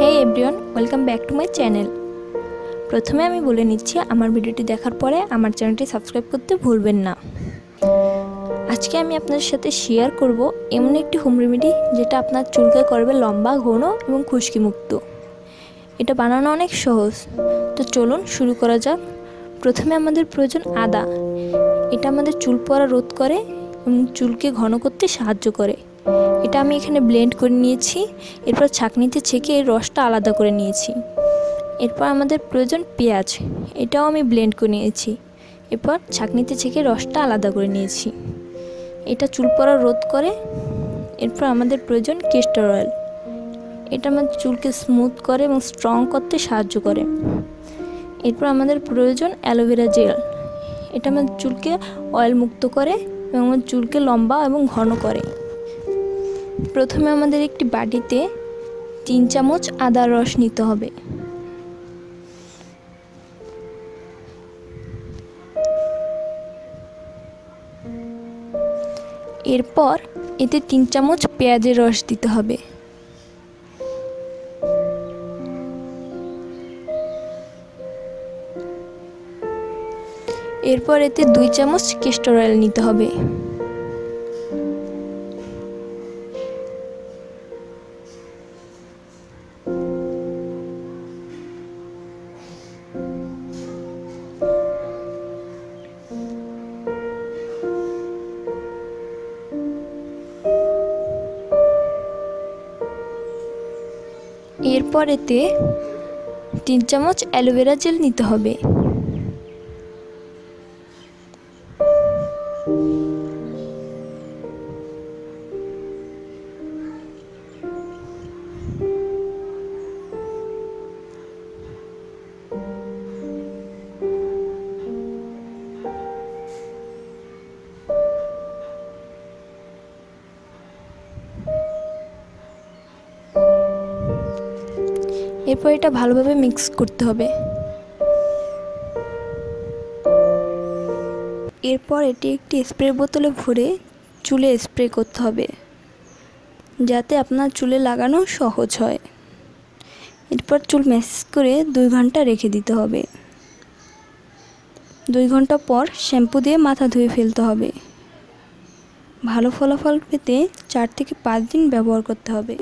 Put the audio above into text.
Everyone welcome back to my channel প্রথমে আমি বলে নিচ্ছি, আমার ভিডিওটি দেখার পরে আমার চ্যানেলটি সাবস্ক্রাইব করতে ভুলবেন না। আজকে আমি আপনাদের সাথে শেয়ার করব এমন একটি হোম রেমেডি যেটা আপনার চুলকে করবে লম্বা, ঘন এবং খুশকি মুক্ত এটা বানানো অনেক সহজ। তো চলুন শুরু করা যাক। প্রথমে আমাদের প্রয়োজন আদা। এটা আমাদের চুল পড়া রোধ করে এবং চুলকে ঘন করতে সাহায্য করে। এটা আমি এখানে ব্লেন্ড করে নিয়েছি। এরপর ছাঁকনিতে ছেঁকে এর রসটা আলাদা করে নিয়েছি। এরপর আমাদের প্রয়োজন পেঁয়াজ, এটাও আমি ব্লেন্ড করে নিয়েছি। এরপর ছাঁকনিতে ছেঁকে রসটা আলাদা করে নিয়েছি। এটা চুল পড়া রোধ করে, এরপর আমাদের প্রয়োজন কেস্টার অয়েল এটা আমাদের চুলকে স্মুথ করে এবং স্ট্রং করতে সাহায্য করে। এরপর আমাদের প্রয়োজন অ্যালোভেরা জেল এটা আমাদের চুলকে অয়েল মুক্ত করে এবং আমার চুলকে লম্বা এবং ঘন করে। প্রথমে আমাদের একটি বাটিতে তিন চামচ আদার রস নিতে হবে। এরপর এতে তিন চামচ পেঁয়াজের রস দিতে হবে। এরপর এতে দুই চামচ কেস্টর অয়েল নিতে হবে। এরপর এতে তিন চামচ অ্যালোভেরা জেল নিতে হবে। এরপর এটা ভালোভাবে মিক্স করতে হবে। এরপর এটি একটি স্প্রে বোতলে ভরে চুলে স্প্রে করতে হবে, যাতে আপনার চুলে লাগানো সহজ হয়। এরপর চুল ম্যাসেজ করে দুই ঘণ্টা রেখে দিতে হবে। দুই ঘণ্টা পর শ্যাম্পু দিয়ে মাথা ধুয়ে ফেলতে হবে। ভালো ফলাফল পেতে চার থেকে পাঁচ দিন ব্যবহার করতে হবে।